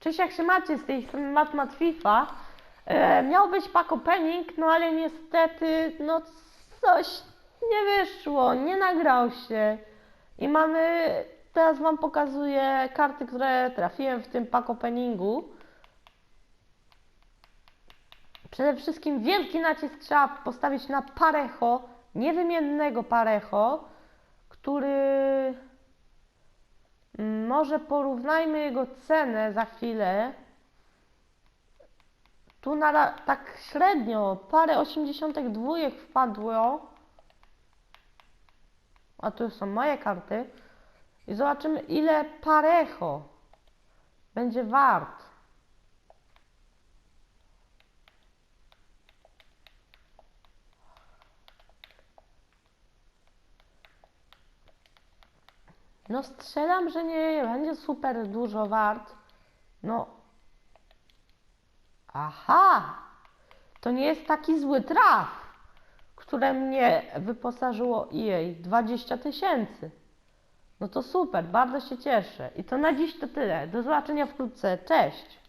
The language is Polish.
Cześć, jak się macie z tej strony Matmat FIFA. E, miał być pack opening, no ale niestety, no coś nie wyszło, nie nagrał się. I mamy, teraz Wam pokazuję karty, które trafiłem w tym pack openingu. Przede wszystkim wielki nacisk trzeba postawić na Parejo, niewymiennego Parejo, który Może porównajmy jego cenę za chwilę. Tu na tak średnio parę 82 wpadło. A tu są moje karty. I zobaczymy ile parecho będzie wart. No strzelam, że nie będzie super dużo wart. No. Aha! To nie jest taki zły traf, które mnie wyposażyło jej 20 tysięcy. No to super, bardzo się cieszę. I to na dziś to tyle. Do zobaczenia wkrótce. Cześć!